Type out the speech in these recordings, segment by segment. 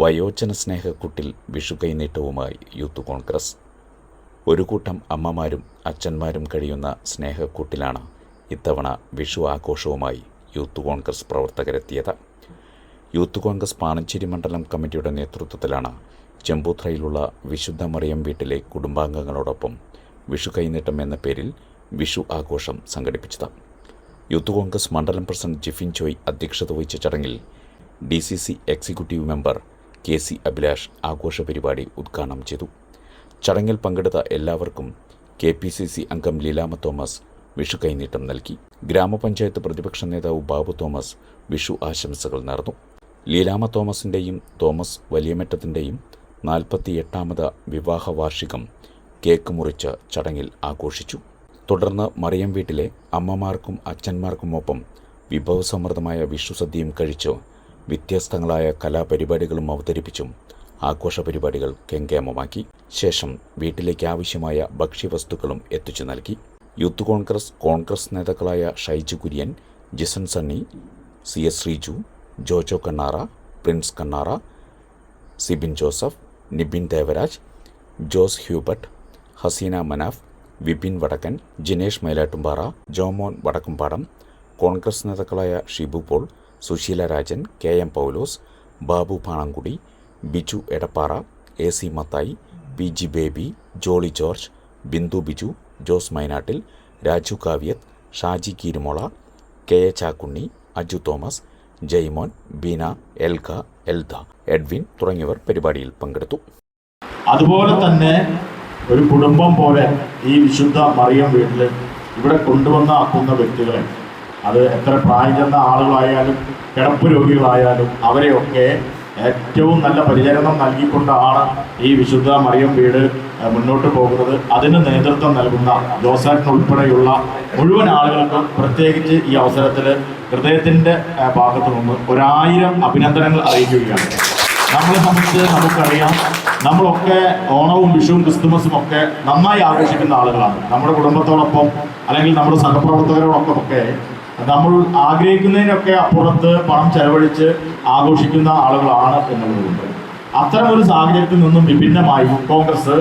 വയോജന സ്നേഹക്കുട്ടിൽ വിഷു കൈനീട്ടവുമായി യൂത്ത് കോൺഗ്രസ്. ഒരു കൂട്ടം അമ്മമാരും അച്ഛന്മാരും കഴിയുന്ന സ്നേഹക്കൂട്ടിലാണ് ഇത്തവണ വിഷു ആഘോഷവുമായി യൂത്ത് കോൺഗ്രസ് പ്രവർത്തകരെത്തിയത്. യൂത്ത് കോൺഗ്രസ് പാണഞ്ചേരി മണ്ഡലം കമ്മിറ്റിയുടെ നേതൃത്വത്തിലാണ് ചെമ്പൂത്രയിലുള്ള വിശുദ്ധ മറിയം വീട്ടിലെ കുടുംബാംഗങ്ങളോടൊപ്പം വിഷു കൈനീട്ടം എന്ന പേരിൽ വിഷു ആഘോഷം സംഘടിപ്പിച്ചത്. യൂത്ത് കോൺഗ്രസ് മണ്ഡലം പ്രസിഡന്റ് ജിഫിൻ ചോയ് അധ്യക്ഷത വഹിച്ച ചടങ്ങിൽ D executive member K C Abhilash ആഘോഷ പരിപാടി ഉദ്ഘാടനം ചെയ്തു. ചടങ്ങിൽ പങ്കെടുത്ത എല്ലാവർക്കും കെ പി സി സി അംഗം ലീലാമ തോമസ് വിഷു കൈനീട്ടം നൽകി. ഗ്രാമപഞ്ചായത്ത് പ്രതിപക്ഷ നേതാവ് ബാബു തോമസ് വിഷു ആശംസകൾ നേർന്നു. ലീലാമ തോമസിന്റെയും തോമസ് വലിയമറ്റത്തിന്റെയും നാൽപ്പത്തിയെട്ടാമത് വിവാഹ വാർഷികം കേക്ക് മുറിച്ച് ചടങ്ങിൽ ആഘോഷിച്ചു. തുടർന്ന് മറിയം വീട്ടിലെ അമ്മമാർക്കും അച്ഛന്മാർക്കുമൊപ്പം വിഭവസമൃദ്ധമായ വിഷുസദ്യയും കഴിച്ചു വ്യത്യസ്തങ്ങളായ കലാപരിപാടികളും അവതരിപ്പിച്ചും ആഘോഷ പരിപാടികൾ കെങ്കേമമാക്കി. ശേഷം വീട്ടിലേക്ക് ആവശ്യമായ ഭക്ഷ്യവസ്തുക്കളും എത്തിച്ചു നൽകി. യൂത്ത് കോൺഗ്രസ് കോൺഗ്രസ് നേതാക്കളായ Shaiju Kurian Jisan Sunny C S Sreeju Jojo Kannara Prince Kannara Sibin Joseph Nibin Devaraj Jose Hubert Haseena Manaf Vipin Vadakkan Jinesh Melattumpara Jomon Vadakkumpadam Congress നേതാക്കളായ Shibu Paul Susheela Rajan K M Paulose Babu Panankudi Biju Edappara A C Mathai P G Baby Jolly George Bindu Biju Jose Mainattil Raju Kavyath Shaji Keerumola K A Chakkunni Aju Thomas Jaimon Beena എൽഖ Elda Edwin തുടങ്ങിയവർ പരിപാടിയിൽ പങ്കെടുത്തു. അതുപോലെ തന്നെ ഒരു കുടുംബം പോലെ ഈ വിശുദ്ധ മറിയം വീട്ടിൽ ഇവിടെ കൊണ്ടുവന്ന് ആക്കുന്ന വ്യക്തികളെ അത് എത്ര പ്രായം ചെന്ന ആളുകളായാലും കിടപ്പ് രോഗികളായാലും അവരെയൊക്കെ ഏറ്റവും നല്ല പരിചരണം നൽകിക്കൊണ്ടാണ് ഈ വിശുദ്ധ മറിയം വീട് മുന്നോട്ട് പോകുന്നത്. അതിന് നേതൃത്വം നൽകുന്ന ജോസാറ്റിന് ഉൾപ്പെടെയുള്ള മുഴുവൻ ആളുകൾക്കും പ്രത്യേകിച്ച് ഈ അവസരത്തിൽ ഹൃദയത്തിന്റെ ഭാഗത്തു നിന്ന് ഒരായിരം അഭിനന്ദനങ്ങൾ അറിയിക്കുകയാണ്. നമ്മളെ സംബന്ധിച്ച് നമുക്കറിയാം നമ്മളൊക്കെ ഓണവും വിഷുവും ക്രിസ്തുമസും ഒക്കെ നന്നായി ആഘോഷിക്കുന്ന ആളുകളാണ്. നമ്മുടെ കുടുംബത്തോടൊപ്പം അല്ലെങ്കിൽ നമ്മുടെ സഹപ്രവർത്തകരോടൊപ്പം ഒക്കെ നമ്മൾ ആഗ്രഹിക്കുന്നതിനൊക്കെ അപ്പുറത്ത് പണം ചെലവഴിച്ച് ആഘോഷിക്കുന്ന ആളുകളാണ് എന്നുള്ളതുകൊണ്ട്. അത്തരം ഒരു സാഹചര്യത്തിൽ നിന്നും വിഭിന്നമായി കോൺഗ്രസ്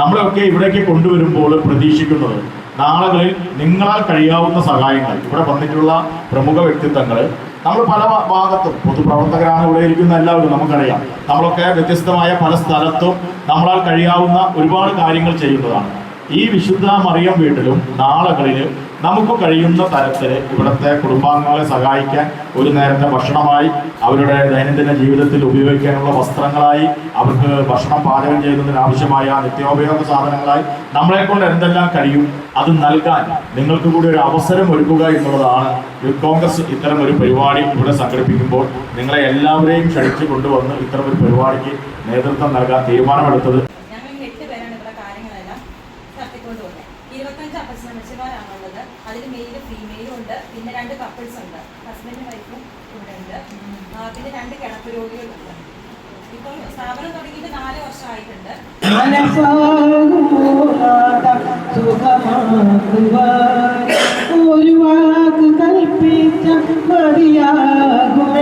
നമ്മളെയൊക്കെ ഇവിടേക്ക് കൊണ്ടുവരുമ്പോൾ പ്രതീക്ഷിക്കുന്നത് നാളുകളിൽ നിങ്ങളാൽ കഴിയാവുന്ന സഹായങ്ങൾ ഇവിടെ വന്നിട്ടുള്ള പ്രമുഖ വ്യക്തിത്വങ്ങൾ. നമ്മൾ പല ഭാഗത്തും പൊതുപ്രവർത്തകരാണ് ഇവിടെ ഇരിക്കുന്ന എല്ലാവരും നമുക്കറിയാം. നമ്മളൊക്കെ വ്യത്യസ്തമായ പല സ്ഥലത്തും നമ്മളാൽ കഴിയാവുന്ന ഒരുപാട് കാര്യങ്ങൾ ചെയ്യുന്നതാണ്. ഈ വിശുദ്ധ മറിയം വീട്ടിലും നാളുകളിൽ നമുക്ക് കഴിയുന്ന തരത്തിൽ ഇവിടുത്തെ കുടുംബാംഗങ്ങളെ സഹായിക്കാൻ ഒരു നേരത്തെ ഭക്ഷണമായി അവരുടെ ദൈനംദിന ജീവിതത്തിൽ ഉപയോഗിക്കാനുള്ള വസ്ത്രങ്ങളായി അവർക്ക് ഭക്ഷണം പാചകം ചെയ്യുന്നതിന് ആവശ്യമായ നിത്യോപയോഗ സാധനങ്ങളായി നമ്മളെ കൊണ്ട് എന്തെല്ലാം കഴിയും അത് നൽകാൻ നിങ്ങൾക്ക് കൂടി ഒരു അവസരം ഒരുക്കുക എന്നുള്ളതാണ് യൂത്ത് കോൺഗ്രസ് ഇത്തരം ഒരു പരിപാടി ഇവിടെ സംഘടിപ്പിക്കുമ്പോൾ നിങ്ങളെ എല്ലാവരെയും ക്ഷണിച്ചു കൊണ്ടുവന്ന് ഇത്തരം ഒരു പരിപാടിക്ക് നേതൃത്വം നൽകാൻ തീരുമാനമെടുത്തത്. ഫീമെയിലും ഉണ്ട്. പിന്നെ രണ്ട് കപ്പിൾസ് ഉണ്ട്. ഹസ്ബൻഡും വൈഫും ഇവിടെ ഉണ്ട്. പിന്നെ രണ്ട് കിടപ്പ് രോഗികളുണ്ട് ഇപ്പം സ്ഥാപനം തുടങ്ങിയിട്ട് നാല് വർഷമായിട്ടുണ്ട്. ഒരു വാക്ക് കൽപ്പിച്ച മതിയാകുമല്ലോ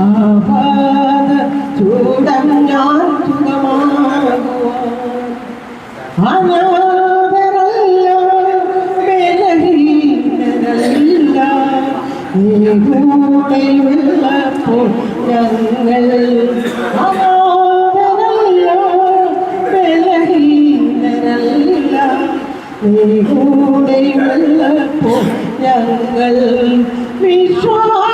ആപാദ ചൂടം ഞാൻ സുഖമാകുവാൻ അനാഥരല്ല ബലഹീനരല്ല നീ കൂടെയുള്ളപ്പോൾ ഞങ്ങൾ അനാഥരല്ല ബലഹീനരല്ല നീ കൂടെയുള്ളപ്പോൾ ഞങ്ങൾ വിശ്വാസ